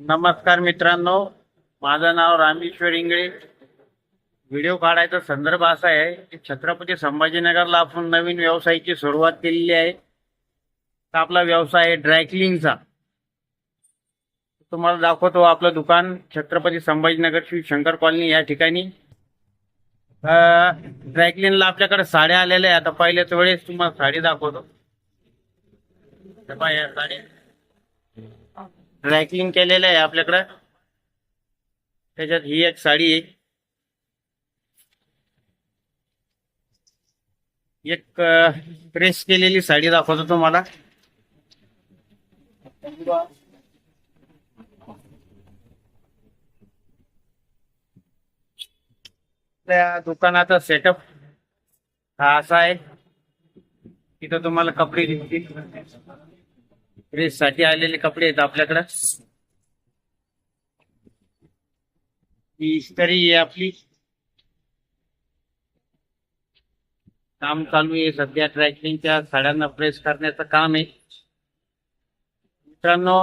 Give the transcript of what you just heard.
नमस्कार मित्रांनो माझं नाव रामेश्वर इंगळे. व्हिडिओ काढायचा संदर्भ असा आहे की छत्रपती संभाजीनगरला आपण नवीन व्यवसायाची सुरुवात केलेली आहे. आपला व्यवसाय आहे ड्रायक्लिंगचा तुम्हाला दाखवतो आपलं दुकान छत्रपती संभाजीनगर श्री शंकर कॉलनी या ठिकाणी. ड्रायक्लिनला आपल्याकडे साड्या आलेल्या आहे आता पहिल्याच वेळेस तुम्हाला साडी दाखवतो. साडी ड्रायक्लिंग केलेलं आहे आपल्याकडं. त्याच्यात ही एक साडी आहे. एक प्रेस केलेली साडी दाखवतो तुम्हाला. त्या दुकानाचा सेटअप हा असा आहे. तिथं तुम्हाला कपडे दिसतील. प्रेस साठी आलेले कपडे आहेत आपल्याकडं. ही इस्त्री आहे आपली. काम चालू आहे सध्या ट्रॅकिंगच्या साड्यांना प्रेस करण्याचं काम आहे. मित्रांनो